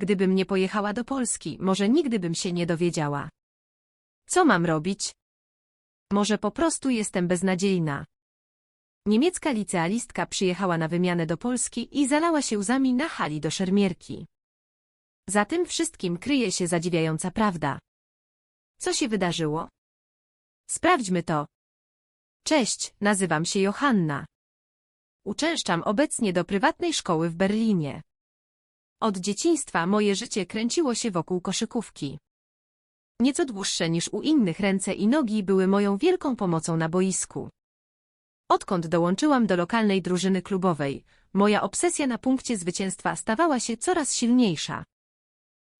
Gdybym nie pojechała do Polski, może nigdy bym się nie dowiedziała. Co mam robić? Może po prostu jestem beznadziejna. Niemiecka licealistka przyjechała na wymianę do Polski i zalała się łzami na hali do szermierki. Za tym wszystkim kryje się zadziwiająca prawda. Co się wydarzyło? Sprawdźmy to. Cześć, nazywam się Johanna. Uczęszczam obecnie do prywatnej szkoły w Berlinie. Od dzieciństwa moje życie kręciło się wokół koszykówki. Nieco dłuższe niż u innych ręce i nogi były moją wielką pomocą na boisku. Odkąd dołączyłam do lokalnej drużyny klubowej, moja obsesja na punkcie zwycięstwa stawała się coraz silniejsza.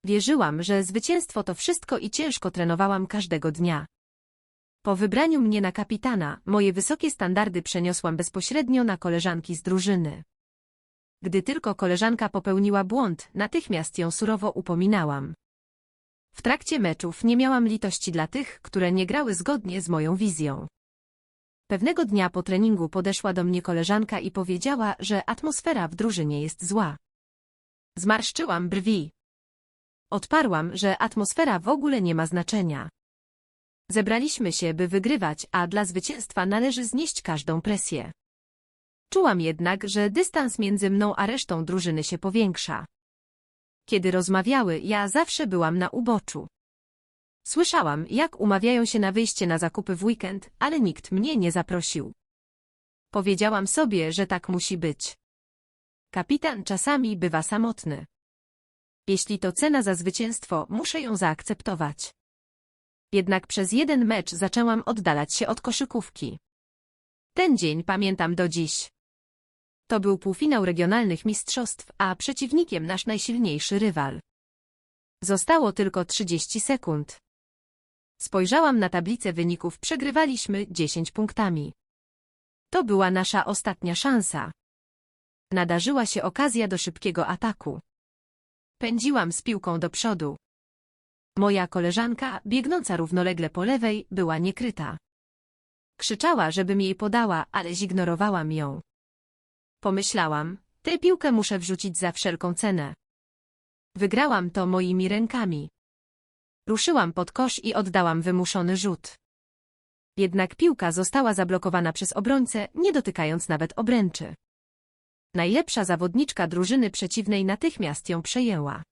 Wierzyłam, że zwycięstwo to wszystko i ciężko trenowałam każdego dnia. Po wybraniu mnie na kapitana, moje wysokie standardy przeniosłam bezpośrednio na koleżanki z drużyny. Gdy tylko koleżanka popełniła błąd, natychmiast ją surowo upominałam. W trakcie meczów nie miałam litości dla tych, które nie grały zgodnie z moją wizją. Pewnego dnia po treningu podeszła do mnie koleżanka i powiedziała, że atmosfera w drużynie jest zła. Zmarszczyłam brwi. Odparłam, że atmosfera w ogóle nie ma znaczenia. Zebraliśmy się, by wygrywać, a dla zwycięstwa należy znieść każdą presję. Czułam jednak, że dystans między mną a resztą drużyny się powiększa. Kiedy rozmawiały, ja zawsze byłam na uboczu. Słyszałam, jak umawiają się na wyjście na zakupy w weekend, ale nikt mnie nie zaprosił. Powiedziałam sobie, że tak musi być. Kapitan czasami bywa samotny. Jeśli to cena za zwycięstwo, muszę ją zaakceptować. Jednak przez jeden mecz zaczęłam oddalać się od koszykówki. Ten dzień pamiętam do dziś. To był półfinał regionalnych mistrzostw, a przeciwnikiem nasz najsilniejszy rywal. Zostało tylko 30 sekund. Spojrzałam na tablicę wyników, przegrywaliśmy 10 punktami. To była nasza ostatnia szansa. Nadarzyła się okazja do szybkiego ataku. Pędziłam z piłką do przodu. Moja koleżanka, biegnąca równolegle po lewej, była niekryta. Krzyczała, żebym jej podała, ale zignorowałam ją. Pomyślałam, tę piłkę muszę wrzucić za wszelką cenę. Wygrałam to moimi rękami. Ruszyłam pod kosz i oddałam wymuszony rzut. Jednak piłka została zablokowana przez obrońcę, nie dotykając nawet obręczy. Najlepsza zawodniczka drużyny przeciwnej natychmiast ją przejęła.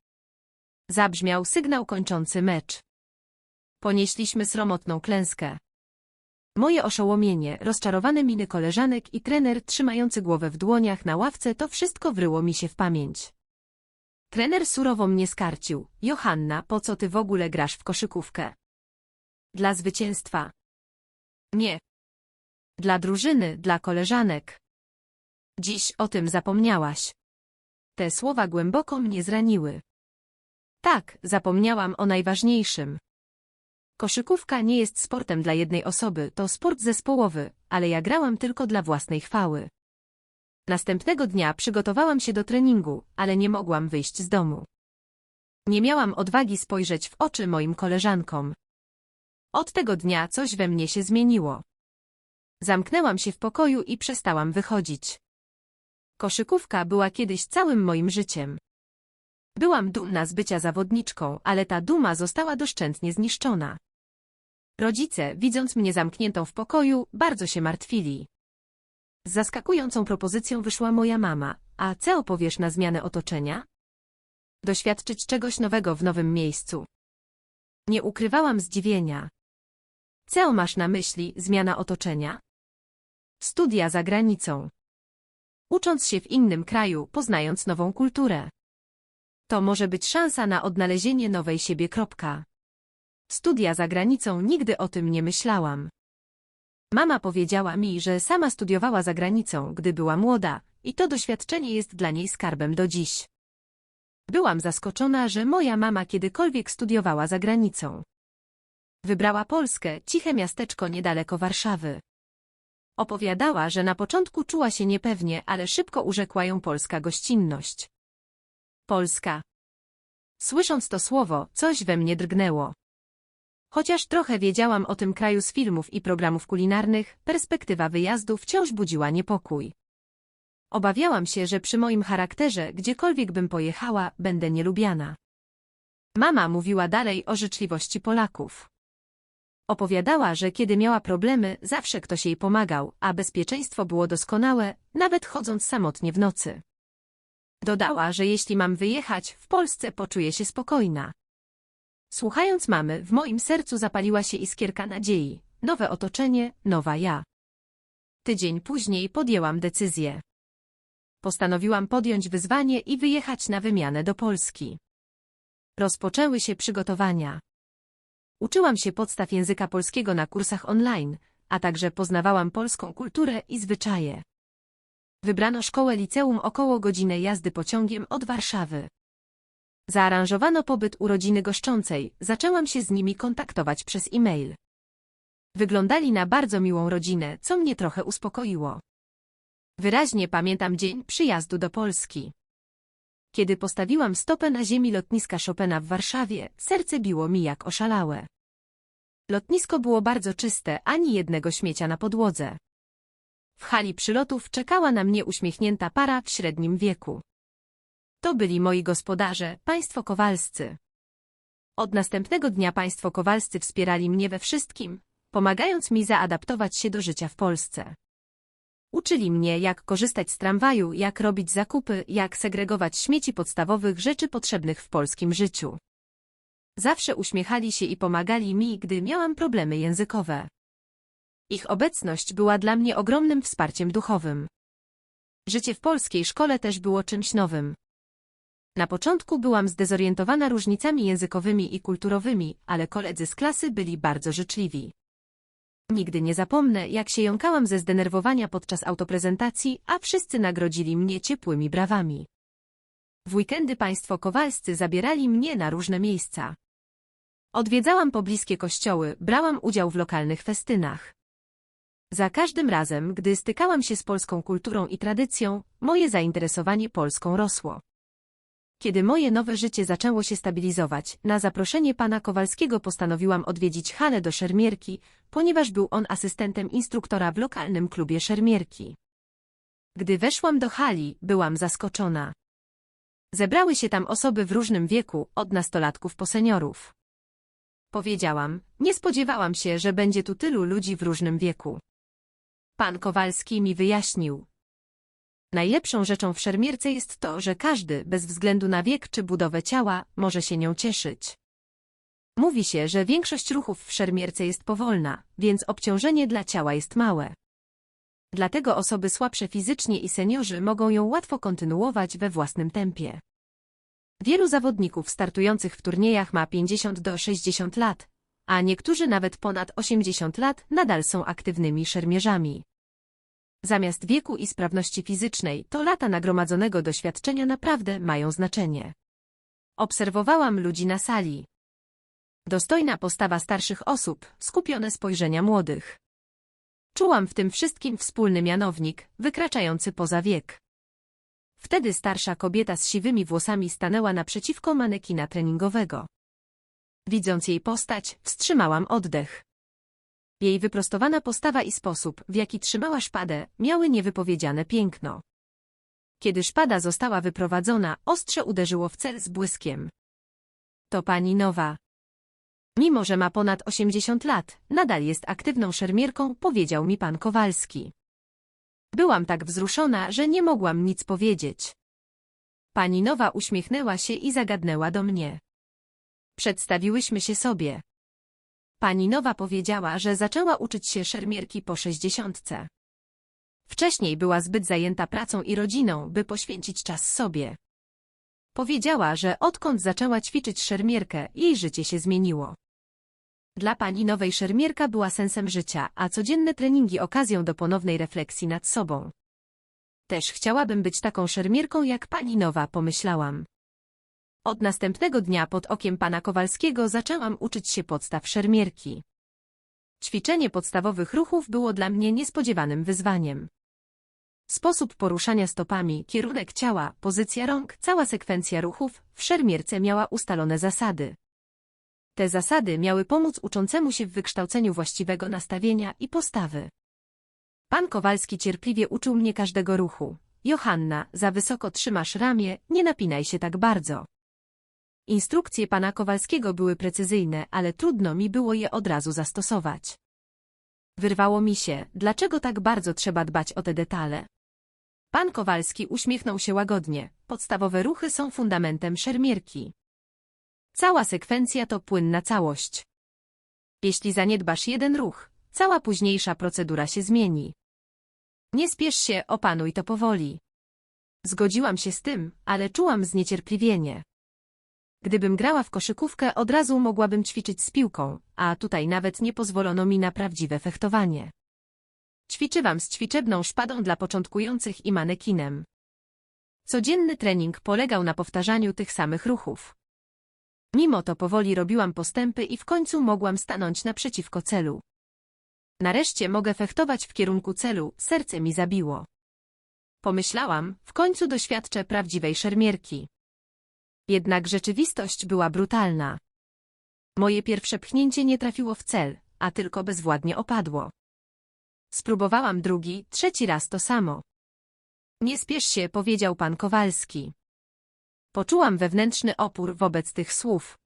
Zabrzmiał sygnał kończący mecz. Ponieśliśmy sromotną klęskę. Moje oszołomienie, rozczarowane miny koleżanek i trener trzymający głowę w dłoniach na ławce to wszystko wryło mi się w pamięć. Trener surowo mnie skarcił. Johanna, po co ty w ogóle grasz w koszykówkę? Dla zwycięstwa. Nie. Dla drużyny, dla koleżanek. Dziś o tym zapomniałaś. Te słowa głęboko mnie zraniły. Tak, zapomniałam o najważniejszym. Koszykówka nie jest sportem dla jednej osoby, to sport zespołowy, ale ja grałam tylko dla własnej chwały. Następnego dnia przygotowałam się do treningu, ale nie mogłam wyjść z domu. Nie miałam odwagi spojrzeć w oczy moim koleżankom. Od tego dnia coś we mnie się zmieniło. Zamknęłam się w pokoju i przestałam wychodzić. Koszykówka była kiedyś całym moim życiem. Byłam dumna z bycia zawodniczką, ale ta duma została doszczętnie zniszczona. Rodzice, widząc mnie zamkniętą w pokoju, bardzo się martwili. Z zaskakującą propozycją wyszła moja mama. A co opowiesz na zmianę otoczenia? Doświadczyć czegoś nowego w nowym miejscu. Nie ukrywałam zdziwienia. Co masz na myśli, zmiana otoczenia? Studia za granicą. Ucząc się w innym kraju, poznając nową kulturę. To może być szansa na odnalezienie nowej siebie. Kropka. Studia za granicą nigdy o tym nie myślałam. Mama powiedziała mi, że sama studiowała za granicą, gdy była młoda, i to doświadczenie jest dla niej skarbem do dziś. Byłam zaskoczona, że moja mama kiedykolwiek studiowała za granicą. Wybrała Polskę, ciche miasteczko niedaleko Warszawy. Opowiadała, że na początku czuła się niepewnie, ale szybko urzekła ją polska gościnność. Polska. Słysząc to słowo, coś we mnie drgnęło. Chociaż trochę wiedziałam o tym kraju z filmów i programów kulinarnych, perspektywa wyjazdu wciąż budziła niepokój. Obawiałam się, że przy moim charakterze, gdziekolwiek bym pojechała, będę nielubiana. Mama mówiła dalej o życzliwości Polaków. Opowiadała, że kiedy miała problemy, zawsze ktoś jej pomagał, a bezpieczeństwo było doskonałe, nawet chodząc samotnie w nocy. Dodała, że jeśli mam wyjechać, w Polsce poczuję się spokojna. Słuchając mamy, w moim sercu zapaliła się iskierka nadziei. Nowe otoczenie, nowa ja. Tydzień później podjęłam decyzję. Postanowiłam podjąć wyzwanie i wyjechać na wymianę do Polski. Rozpoczęły się przygotowania. Uczyłam się podstaw języka polskiego na kursach online, a także poznawałam polską kulturę i zwyczaje. Wybrano szkołę liceum około godziny jazdy pociągiem od Warszawy. Zaaranżowano pobyt u rodziny goszczącej, zaczęłam się z nimi kontaktować przez e-mail. Wyglądali na bardzo miłą rodzinę, co mnie trochę uspokoiło. Wyraźnie pamiętam dzień przyjazdu do Polski. Kiedy postawiłam stopę na ziemi lotniska Chopina w Warszawie, serce biło mi jak oszalałe. Lotnisko było bardzo czyste, ani jednego śmiecia na podłodze. W hali przylotów czekała na mnie uśmiechnięta para w średnim wieku. To byli moi gospodarze, państwo Kowalscy. Od następnego dnia państwo Kowalscy wspierali mnie we wszystkim, pomagając mi zaadaptować się do życia w Polsce. Uczyli mnie, jak korzystać z tramwaju, jak robić zakupy, jak segregować śmieci podstawowych rzeczy potrzebnych w polskim życiu. Zawsze uśmiechali się i pomagali mi, gdy miałam problemy językowe. Ich obecność była dla mnie ogromnym wsparciem duchowym. Życie w polskiej szkole też było czymś nowym. Na początku byłam zdezorientowana różnicami językowymi i kulturowymi, ale koledzy z klasy byli bardzo życzliwi. Nigdy nie zapomnę, jak się jąkałam ze zdenerwowania podczas autoprezentacji, a wszyscy nagrodzili mnie ciepłymi brawami. W weekendy państwo Kowalscy zabierali mnie na różne miejsca. Odwiedzałam pobliskie kościoły, brałam udział w lokalnych festynach. Za każdym razem, gdy stykałam się z polską kulturą i tradycją, moje zainteresowanie Polską rosło. Kiedy moje nowe życie zaczęło się stabilizować, na zaproszenie pana Kowalskiego postanowiłam odwiedzić halę do szermierki, ponieważ był on asystentem instruktora w lokalnym klubie szermierki. Gdy weszłam do hali, byłam zaskoczona. Zebrały się tam osoby w różnym wieku, od nastolatków po seniorów. Powiedziałam, nie spodziewałam się, że będzie tu tylu ludzi w różnym wieku. Pan Kowalski mi wyjaśnił. Najlepszą rzeczą w szermierce jest to, że każdy, bez względu na wiek czy budowę ciała, może się nią cieszyć. Mówi się, że większość ruchów w szermierce jest powolna, więc obciążenie dla ciała jest małe. Dlatego osoby słabsze fizycznie i seniorzy mogą ją łatwo kontynuować we własnym tempie. Wielu zawodników startujących w turniejach ma 50 do 60 lat, a niektórzy nawet ponad 80 lat nadal są aktywnymi szermierzami. Zamiast wieku i sprawności fizycznej, to lata nagromadzonego doświadczenia naprawdę mają znaczenie. Obserwowałam ludzi na sali. Dostojna postawa starszych osób, skupione spojrzenia młodych. Czułam w tym wszystkim wspólny mianownik, wykraczający poza wiek. Wtedy starsza kobieta z siwymi włosami stanęła naprzeciwko manekina treningowego. Widząc jej postać, wstrzymałam oddech. Jej wyprostowana postawa i sposób, w jaki trzymała szpadę, miały niewypowiedziane piękno. Kiedy szpada została wyprowadzona, ostrze uderzyło w cel z błyskiem. To pani nowa. Mimo, że ma ponad 80 lat, nadal jest aktywną szermierką, powiedział mi pan Kowalski. Byłam tak wzruszona, że nie mogłam nic powiedzieć. Pani Nowa uśmiechnęła się i zagadnęła do mnie. Przedstawiłyśmy się sobie. Pani Nowa powiedziała, że zaczęła uczyć się szermierki po sześćdziesiątce. Wcześniej była zbyt zajęta pracą i rodziną, by poświęcić czas sobie. Powiedziała, że odkąd zaczęła ćwiczyć szermierkę, jej życie się zmieniło. Dla pani nowej szermierka była sensem życia, a codzienne treningi okazją do ponownej refleksji nad sobą. Też chciałabym być taką szermierką jak pani nowa, pomyślałam. Od następnego dnia pod okiem pana Kowalskiego zaczęłam uczyć się podstaw szermierki. Ćwiczenie podstawowych ruchów było dla mnie niespodziewanym wyzwaniem. Sposób poruszania stopami, kierunek ciała, pozycja rąk, cała sekwencja ruchów w szermierce miała ustalone zasady. Te zasady miały pomóc uczącemu się w wykształceniu właściwego nastawienia i postawy. Pan Kowalski cierpliwie uczył mnie każdego ruchu. Johanna, za wysoko trzymasz ramię, nie napinaj się tak bardzo. Instrukcje pana Kowalskiego były precyzyjne, ale trudno mi było je od razu zastosować. Wyrwało mi się, dlaczego tak bardzo trzeba dbać o te detale. Pan Kowalski uśmiechnął się łagodnie. Podstawowe ruchy są fundamentem szermierki. Cała sekwencja to płynna całość. Jeśli zaniedbasz jeden ruch, cała późniejsza procedura się zmieni. Nie spiesz się, opanuj to powoli. Zgodziłam się z tym, ale czułam zniecierpliwienie. Gdybym grała w koszykówkę, od razu mogłabym ćwiczyć z piłką, a tutaj nawet nie pozwolono mi na prawdziwe fechtowanie. Ćwiczyłam z ćwiczebną szpadą dla początkujących i manekinem. Codzienny trening polegał na powtarzaniu tych samych ruchów. Mimo to powoli robiłam postępy i w końcu mogłam stanąć naprzeciwko celu. Nareszcie mogę fechtować w kierunku celu, serce mi zabiło. Pomyślałam, w końcu doświadczę prawdziwej szermierki. Jednak rzeczywistość była brutalna. Moje pierwsze pchnięcie nie trafiło w cel, a tylko bezwładnie opadło. Spróbowałam drugi, trzeci raz to samo. Nie spiesz się, powiedział pan Kowalski. Poczułam wewnętrzny opór wobec tych słów.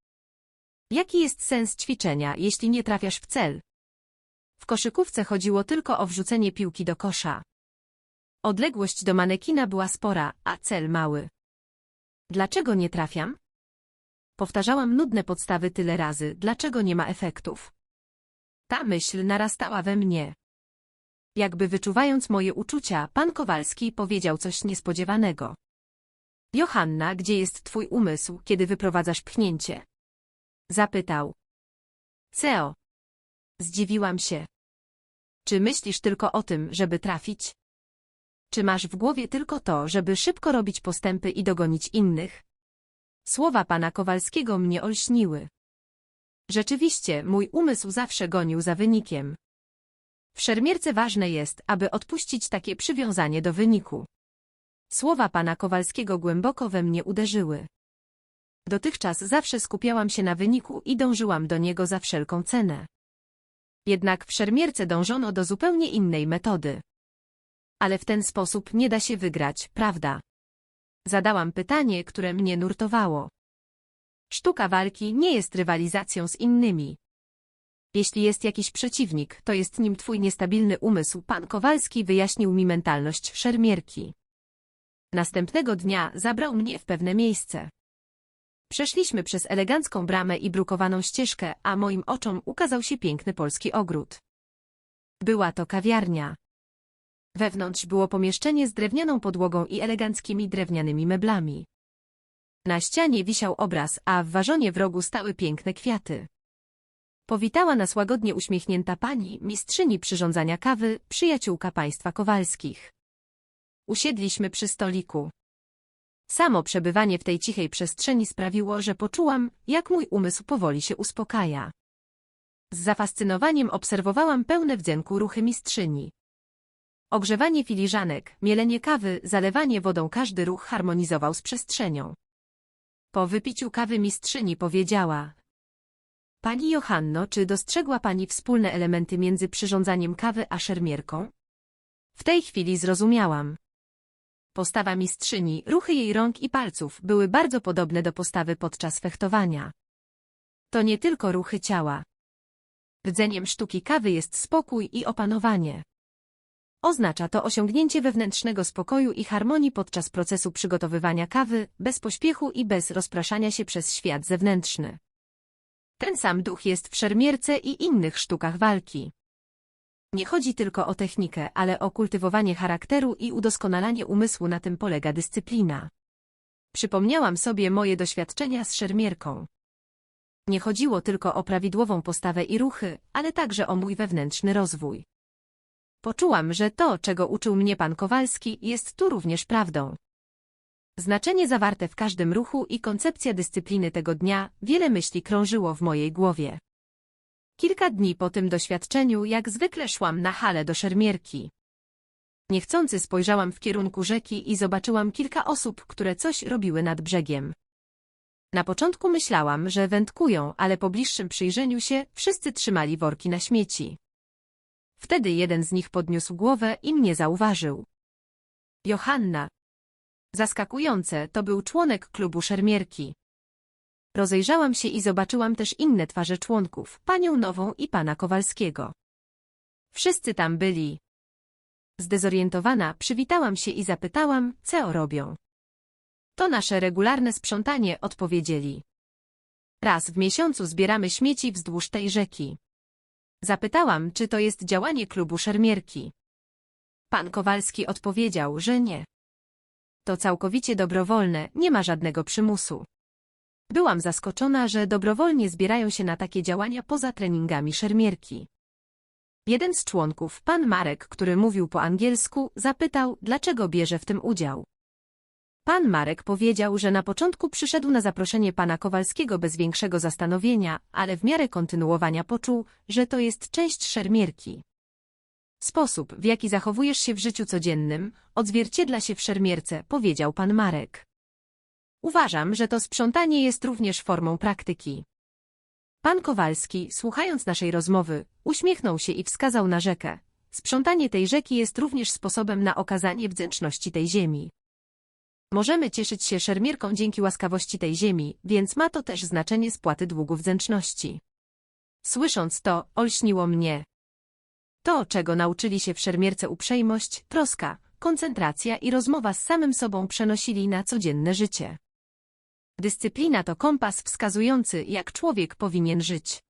Jaki jest sens ćwiczenia, jeśli nie trafiasz w cel? W koszykówce chodziło tylko o wrzucenie piłki do kosza. Odległość do manekina była spora, a cel mały. Dlaczego nie trafiam? Powtarzałam nudne podstawy tyle razy, dlaczego nie ma efektów. Ta myśl narastała we mnie. Jakby wyczuwając moje uczucia, pan Kowalski powiedział coś niespodziewanego. Johanna, gdzie jest twój umysł, kiedy wyprowadzasz pchnięcie? Zapytał. Ceo. Zdziwiłam się. Czy myślisz tylko o tym, żeby trafić? Czy masz w głowie tylko to, żeby szybko robić postępy i dogonić innych? Słowa pana Kowalskiego mnie olśniły. Rzeczywiście, mój umysł zawsze gonił za wynikiem. W szermierce ważne jest, aby odpuścić takie przywiązanie do wyniku. Słowa pana Kowalskiego głęboko we mnie uderzyły. Dotychczas zawsze skupiałam się na wyniku i dążyłam do niego za wszelką cenę. Jednak w szermierce dążono do zupełnie innej metody. Ale w ten sposób nie da się wygrać, prawda? Zadałam pytanie, które mnie nurtowało. Sztuka walki nie jest rywalizacją z innymi. Jeśli jest jakiś przeciwnik, to jest nim twój niestabilny umysł. Pan Kowalski wyjaśnił mi mentalność szermierki. Następnego dnia zabrał mnie w pewne miejsce. Przeszliśmy przez elegancką bramę i brukowaną ścieżkę, a moim oczom ukazał się piękny polski ogród. Była to kawiarnia. Wewnątrz było pomieszczenie z drewnianą podłogą i eleganckimi drewnianymi meblami. Na ścianie wisiał obraz, a w warzonie w rogu stały piękne kwiaty. Powitała nas łagodnie uśmiechnięta pani, mistrzyni przyrządzania kawy, przyjaciółka państwa Kowalskich. Usiedliśmy przy stoliku. Samo przebywanie w tej cichej przestrzeni sprawiło, że poczułam, jak mój umysł powoli się uspokaja. Z zafascynowaniem obserwowałam pełne wdzięku ruchy mistrzyni. Ogrzewanie filiżanek, mielenie kawy, zalewanie wodą każdy ruch harmonizował z przestrzenią. Po wypiciu kawy mistrzyni powiedziała Pani Johanno, czy dostrzegła Pani wspólne elementy między przyrządzaniem kawy a szermierką? W tej chwili zrozumiałam. Postawa mistrzyni, ruchy jej rąk i palców były bardzo podobne do postawy podczas fechtowania. To nie tylko ruchy ciała. Rdzeniem sztuki kawy jest spokój i opanowanie. Oznacza to osiągnięcie wewnętrznego spokoju i harmonii podczas procesu przygotowywania kawy, bez pośpiechu i bez rozpraszania się przez świat zewnętrzny. Ten sam duch jest w szermierce i innych sztukach walki. Nie chodzi tylko o technikę, ale o kultywowanie charakteru i udoskonalanie umysłu na tym polega dyscyplina. Przypomniałam sobie moje doświadczenia z szermierką. Nie chodziło tylko o prawidłową postawę i ruchy, ale także o mój wewnętrzny rozwój. Poczułam, że to, czego uczył mnie pan Kowalski, jest tu również prawdą. Znaczenie zawarte w każdym ruchu i koncepcja dyscypliny tego dnia, wiele myśli krążyło w mojej głowie. Kilka dni po tym doświadczeniu jak zwykle szłam na halę do szermierki. Niechcący spojrzałam w kierunku rzeki i zobaczyłam kilka osób, które coś robiły nad brzegiem. Na początku myślałam, że wędkują, ale po bliższym przyjrzeniu się wszyscy trzymali worki na śmieci. Wtedy jeden z nich podniósł głowę i mnie zauważył. Johanna. Zaskakujące, to był członek klubu szermierki. Rozejrzałam się i zobaczyłam też inne twarze członków, panią Nową i pana Kowalskiego. Wszyscy tam byli. Zdezorientowana, przywitałam się i zapytałam, co robią. To nasze regularne sprzątanie, odpowiedzieli. Raz w miesiącu zbieramy śmieci wzdłuż tej rzeki. Zapytałam, czy to jest działanie klubu szermierki. Pan Kowalski odpowiedział, że nie. To całkowicie dobrowolne, nie ma żadnego przymusu. Byłam zaskoczona, że dobrowolnie zbierają się na takie działania poza treningami szermierki. Jeden z członków, pan Marek, który mówił po angielsku, zapytał, dlaczego bierze w tym udział. Pan Marek powiedział, że na początku przyszedł na zaproszenie pana Kowalskiego bez większego zastanowienia, ale w miarę kontynuowania poczuł, że to jest część szermierki. Sposób, w jaki zachowujesz się w życiu codziennym, odzwierciedla się w szermierce, powiedział pan Marek. Uważam, że to sprzątanie jest również formą praktyki. Pan Kowalski, słuchając naszej rozmowy, uśmiechnął się i wskazał na rzekę. Sprzątanie tej rzeki jest również sposobem na okazanie wdzięczności tej ziemi. Możemy cieszyć się szermierką dzięki łaskawości tej ziemi, więc ma to też znaczenie spłaty długu wdzięczności. Słysząc to, olśniło mnie. To, czego nauczyli się w szermierce uprzejmość, troska, koncentracja i rozmowa z samym sobą przenosili na codzienne życie. Dyscyplina to kompas wskazujący, jak człowiek powinien żyć.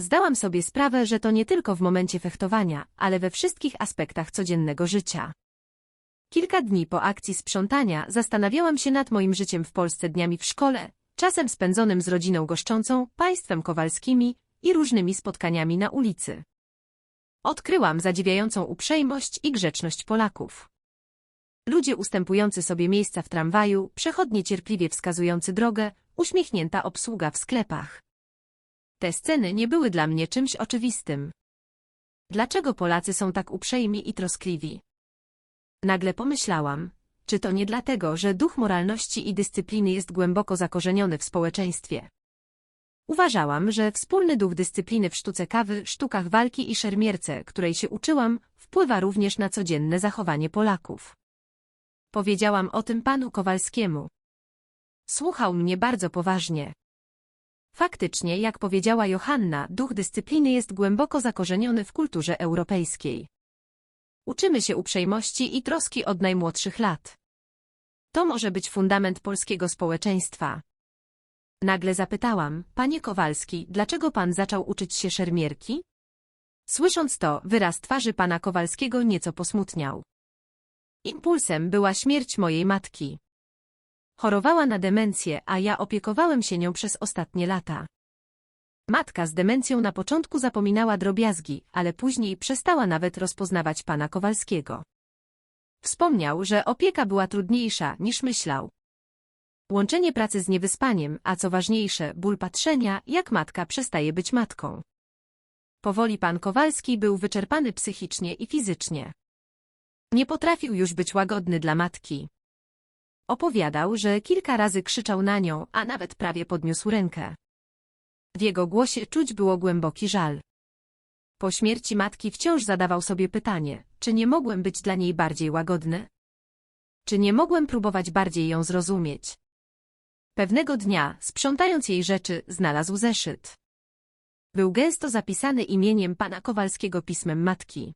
Zdałam sobie sprawę, że to nie tylko w momencie fechtowania, ale we wszystkich aspektach codziennego życia. Kilka dni po akcji sprzątania zastanawiałam się nad moim życiem w Polsce dniami w szkole, czasem spędzonym z rodziną goszczącą, państwem kowalskimi i różnymi spotkaniami na ulicy. Odkryłam zadziwiającą uprzejmość i grzeczność Polaków. Ludzie ustępujący sobie miejsca w tramwaju, przechodnie cierpliwie wskazujący drogę, uśmiechnięta obsługa w sklepach. Te sceny nie były dla mnie czymś oczywistym. Dlaczego Polacy są tak uprzejmi i troskliwi? Nagle pomyślałam, czy to nie dlatego, że duch moralności i dyscypliny jest głęboko zakorzeniony w społeczeństwie. Uważałam, że wspólny duch dyscypliny w sztuce kawy, sztukach walki i szermierce, której się uczyłam, wpływa również na codzienne zachowanie Polaków. Powiedziałam o tym panu Kowalskiemu. Słuchał mnie bardzo poważnie. Faktycznie, jak powiedziała Johanna, duch dyscypliny jest głęboko zakorzeniony w kulturze europejskiej. Uczymy się uprzejmości i troski od najmłodszych lat. To może być fundament polskiego społeczeństwa. Nagle zapytałam, panie Kowalski, dlaczego pan zaczął uczyć się szermierki? Słysząc to, wyraz twarzy pana Kowalskiego nieco posmutniał. Impulsem była śmierć mojej matki. Chorowała na demencję, a ja opiekowałem się nią przez ostatnie lata. Matka z demencją na początku zapominała drobiazgi, ale później przestała nawet rozpoznawać pana Kowalskiego. Wspomniał, że opieka była trudniejsza niż myślał. Łączenie pracy z niewyspaniem, a co ważniejsze, ból patrzenia, jak matka przestaje być matką. Powoli pan Kowalski był wyczerpany psychicznie i fizycznie. Nie potrafił już być łagodny dla matki. Opowiadał, że kilka razy krzyczał na nią, a nawet prawie podniósł rękę. W jego głosie czuć było głęboki żal. Po śmierci matki wciąż zadawał sobie pytanie, czy nie mogłem być dla niej bardziej łagodny? Czy nie mogłem próbować bardziej ją zrozumieć? Pewnego dnia, sprzątając jej rzeczy, znalazł zeszyt. Był gęsto zapisany imieniem pana Kowalskiego pismem matki.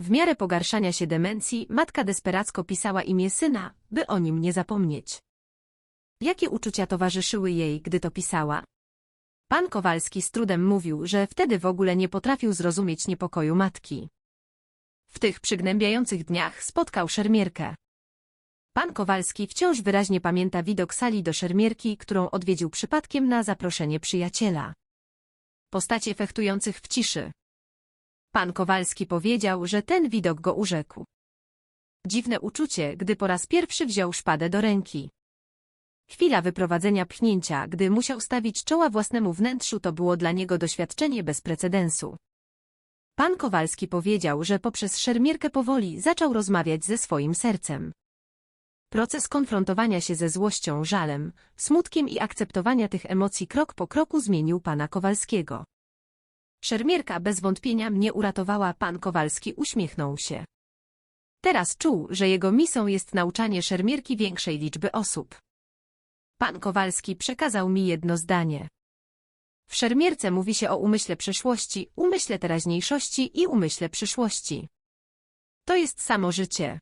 W miarę pogarszania się demencji, matka desperacko pisała imię syna, by o nim nie zapomnieć. Jakie uczucia towarzyszyły jej, gdy to pisała? Pan Kowalski z trudem mówił, że wtedy w ogóle nie potrafił zrozumieć niepokoju matki. W tych przygnębiających dniach spotkał szermierkę. Pan Kowalski wciąż wyraźnie pamięta widok sali do szermierki, którą odwiedził przypadkiem na zaproszenie przyjaciela. Postacie fechtujących w ciszy. Pan Kowalski powiedział, że ten widok go urzekł. Dziwne uczucie, gdy po raz pierwszy wziął szpadę do ręki. Chwila wyprowadzenia pchnięcia, gdy musiał stawić czoła własnemu wnętrzu, to było dla niego doświadczenie bez precedensu. Pan Kowalski powiedział, że poprzez szermierkę powoli zaczął rozmawiać ze swoim sercem. Proces konfrontowania się ze złością, żalem, smutkiem i akceptowania tych emocji krok po kroku zmienił pana Kowalskiego. Szermierka bez wątpienia mnie uratowała, pan Kowalski uśmiechnął się. Teraz czuł, że jego misją jest nauczanie szermierki większej liczby osób. Pan Kowalski przekazał mi jedno zdanie. W szermierce mówi się o umyśle przeszłości, umyśle teraźniejszości i umyśle przyszłości. To jest samo życie.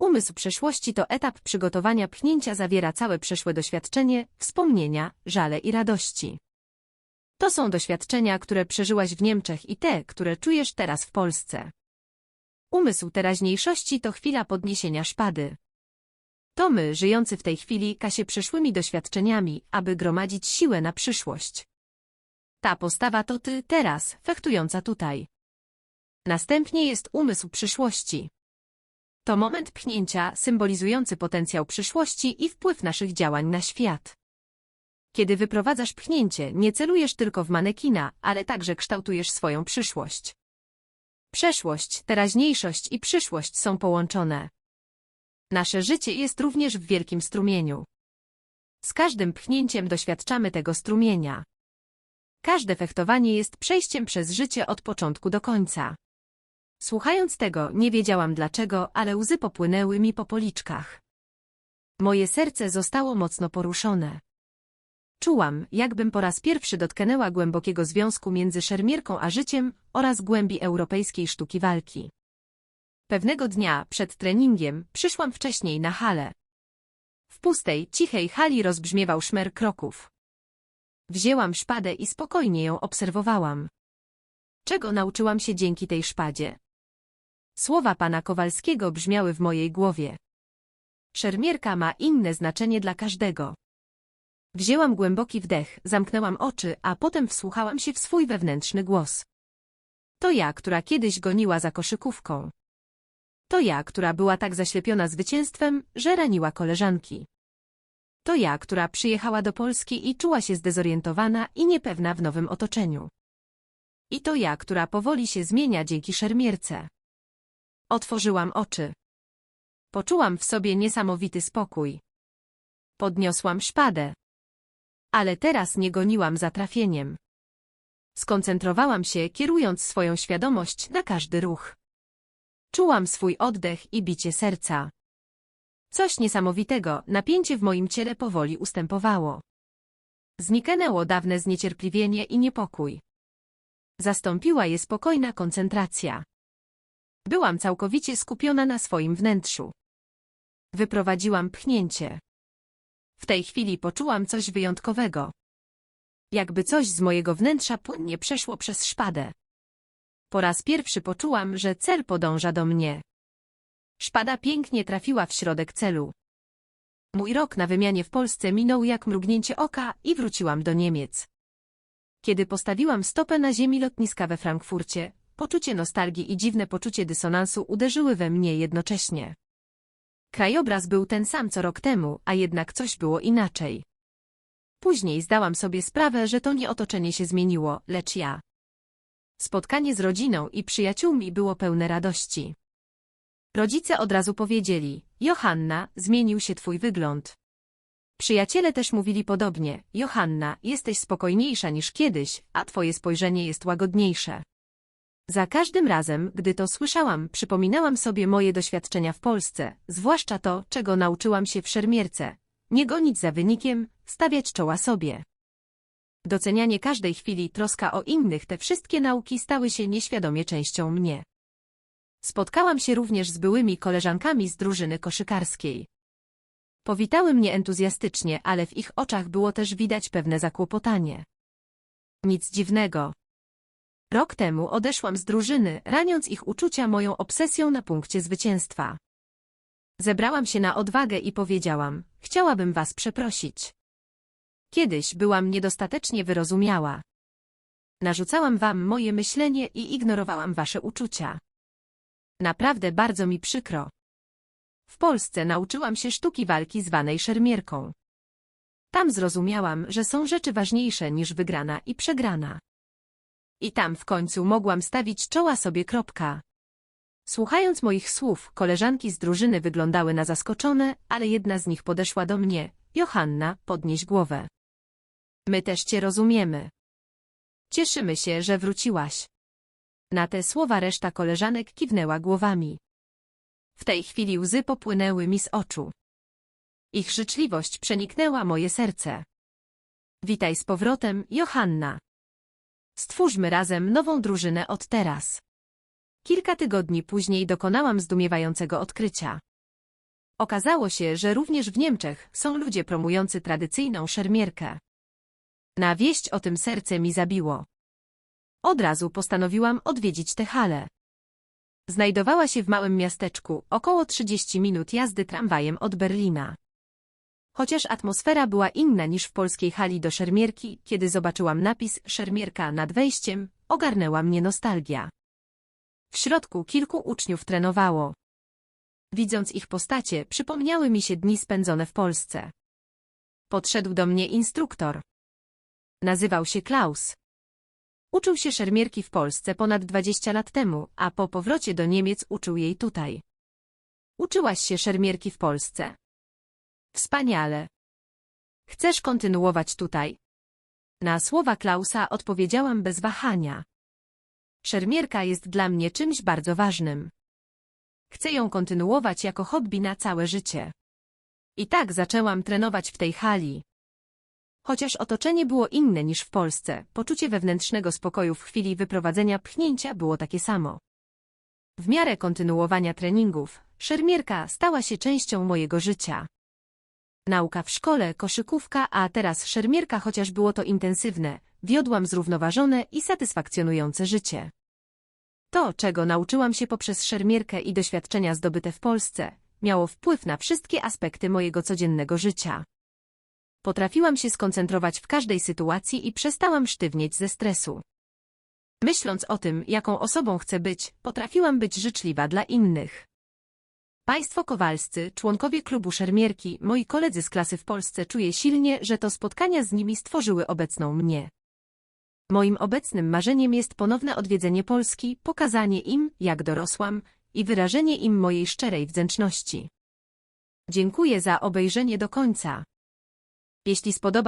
Umysł przeszłości to etap przygotowania pchnięcia zawiera całe przeszłe doświadczenie, wspomnienia, żale i radości. To są doświadczenia, które przeżyłaś w Niemczech i te, które czujesz teraz w Polsce. Umysł teraźniejszości to chwila podniesienia szpady. To my, żyjący w tej chwili, kasie przeszłymi doświadczeniami, aby gromadzić siłę na przyszłość. Ta postawa to ty teraz, fechtująca tutaj. Następnie jest umysł przyszłości. To moment pchnięcia symbolizujący potencjał przyszłości i wpływ naszych działań na świat. Kiedy wyprowadzasz pchnięcie, nie celujesz tylko w manekina, ale także kształtujesz swoją przyszłość. Przeszłość, teraźniejszość i przyszłość są połączone. Nasze życie jest również w wielkim strumieniu. Z każdym pchnięciem doświadczamy tego strumienia. Każde fechtowanie jest przejściem przez życie od początku do końca. Słuchając tego, nie wiedziałam dlaczego, ale łzy popłynęły mi po policzkach. Moje serce zostało mocno poruszone. Czułam, jakbym po raz pierwszy dotknęła głębokiego związku między szermierką a życiem oraz głębi europejskiej sztuki walki. Pewnego dnia, przed treningiem, przyszłam wcześniej na halę. W pustej, cichej hali rozbrzmiewał szmer kroków. Wzięłam szpadę i spokojnie ją obserwowałam. Czego nauczyłam się dzięki tej szpadzie? Słowa pana Kowalskiego brzmiały w mojej głowie. Szermierka ma inne znaczenie dla każdego. Wzięłam głęboki wdech, zamknęłam oczy, a potem wsłuchałam się w swój wewnętrzny głos. To ja, która kiedyś goniła za koszykówką. To ja, która była tak zaślepiona zwycięstwem, że raniła koleżanki. To ja, która przyjechała do Polski i czuła się zdezorientowana i niepewna w nowym otoczeniu. I to ja, która powoli się zmienia dzięki szermierce. Otworzyłam oczy. Poczułam w sobie niesamowity spokój. Podniosłam szpadę. Ale teraz nie goniłam za trafieniem. Skoncentrowałam się, kierując swoją świadomość na każdy ruch. Czułam swój oddech i bicie serca. Coś niesamowitego, napięcie w moim ciele powoli ustępowało. Zniknęło dawne zniecierpliwienie i niepokój. Zastąpiła je spokojna koncentracja. Byłam całkowicie skupiona na swoim wnętrzu. Wyprowadziłam pchnięcie. W tej chwili poczułam coś wyjątkowego. Jakby coś z mojego wnętrza płynnie przeszło przez szpadę. Po raz pierwszy poczułam, że cel podąża do mnie. Szpada pięknie trafiła w środek celu. Mój rok na wymianie w Polsce minął jak mrugnięcie oka i wróciłam do Niemiec. Kiedy postawiłam stopę na ziemi lotniska we Frankfurcie, poczucie nostalgii i dziwne poczucie dysonansu uderzyły we mnie jednocześnie. Krajobraz był ten sam co rok temu, a jednak coś było inaczej. Później zdałam sobie sprawę, że to nie otoczenie się zmieniło, lecz ja. Spotkanie z rodziną i przyjaciółmi było pełne radości. Rodzice od razu powiedzieli, Johanna, zmienił się twój wygląd. Przyjaciele też mówili podobnie, Johanna, jesteś spokojniejsza niż kiedyś, a twoje spojrzenie jest łagodniejsze. Za każdym razem, gdy to słyszałam, przypominałam sobie moje doświadczenia w Polsce, zwłaszcza to, czego nauczyłam się w szermierce. Nie gonić za wynikiem, stawiać czoła sobie. Docenianie każdej chwili, troska o innych, te wszystkie nauki stały się nieświadomie częścią mnie. Spotkałam się również z byłymi koleżankami z drużyny koszykarskiej. Powitały mnie entuzjastycznie, ale w ich oczach było też widać pewne zakłopotanie. Nic dziwnego. Rok temu odeszłam z drużyny, raniąc ich uczucia moją obsesją na punkcie zwycięstwa. Zebrałam się na odwagę i powiedziałam, chciałabym was przeprosić. Kiedyś byłam niedostatecznie wyrozumiała. Narzucałam wam moje myślenie i ignorowałam wasze uczucia. Naprawdę bardzo mi przykro. W Polsce nauczyłam się sztuki walki zwanej szermierką. Tam zrozumiałam, że są rzeczy ważniejsze niż wygrana i przegrana. I tam w końcu mogłam stawić czoła sobie kropka. Słuchając moich słów, koleżanki z drużyny wyglądały na zaskoczone, ale jedna z nich podeszła do mnie. Johanna, podnieś głowę. My też cię rozumiemy. Cieszymy się, że wróciłaś. Na te słowa reszta koleżanek kiwnęła głowami. W tej chwili łzy popłynęły mi z oczu. Ich życzliwość przeniknęła moje serce. Witaj z powrotem, Johanna. Stwórzmy razem nową drużynę od teraz. Kilka tygodni później dokonałam zdumiewającego odkrycia. Okazało się, że również w Niemczech są ludzie promujący tradycyjną szermierkę. Na wieść o tym serce mi zabiło. Od razu postanowiłam odwiedzić tę halę. Znajdowała się w małym miasteczku, około 30 minut jazdy tramwajem od Berlina. Chociaż atmosfera była inna niż w polskiej hali do szermierki, kiedy zobaczyłam napis szermierka nad wejściem, ogarnęła mnie nostalgia. W środku kilku uczniów trenowało. Widząc ich postacie, przypomniały mi się dni spędzone w Polsce. Podszedł do mnie instruktor. Nazywał się Klaus. Uczył się szermierki w Polsce ponad 20 lat temu, a po powrocie do Niemiec uczył jej tutaj. Uczyłaś się szermierki w Polsce. Wspaniale. Chcesz kontynuować tutaj? Na słowa Klausa odpowiedziałam bez wahania. Szermierka jest dla mnie czymś bardzo ważnym. Chcę ją kontynuować jako hobby na całe życie. I tak zaczęłam trenować w tej hali. Chociaż otoczenie było inne niż w Polsce, poczucie wewnętrznego spokoju w chwili wyprowadzenia pchnięcia było takie samo. W miarę kontynuowania treningów, szermierka stała się częścią mojego życia. Nauka w szkole, koszykówka, a teraz szermierka, chociaż było to intensywne, wiodłam zrównoważone i satysfakcjonujące życie. To, czego nauczyłam się poprzez szermierkę i doświadczenia zdobyte w Polsce, miało wpływ na wszystkie aspekty mojego codziennego życia. Potrafiłam się skoncentrować w każdej sytuacji i przestałam sztywnieć ze stresu. Myśląc o tym, jaką osobą chcę być, potrafiłam być życzliwa dla innych. Państwo kowalscy, członkowie klubu szermierki, moi koledzy z klasy w Polsce czuję silnie, że to spotkania z nimi stworzyły obecną mnie. Moim obecnym marzeniem jest ponowne odwiedzenie Polski, pokazanie im, jak dorosłam i wyrażenie im mojej szczerej wdzięczności. Dziękuję za obejrzenie do końca. Jeśli spodoba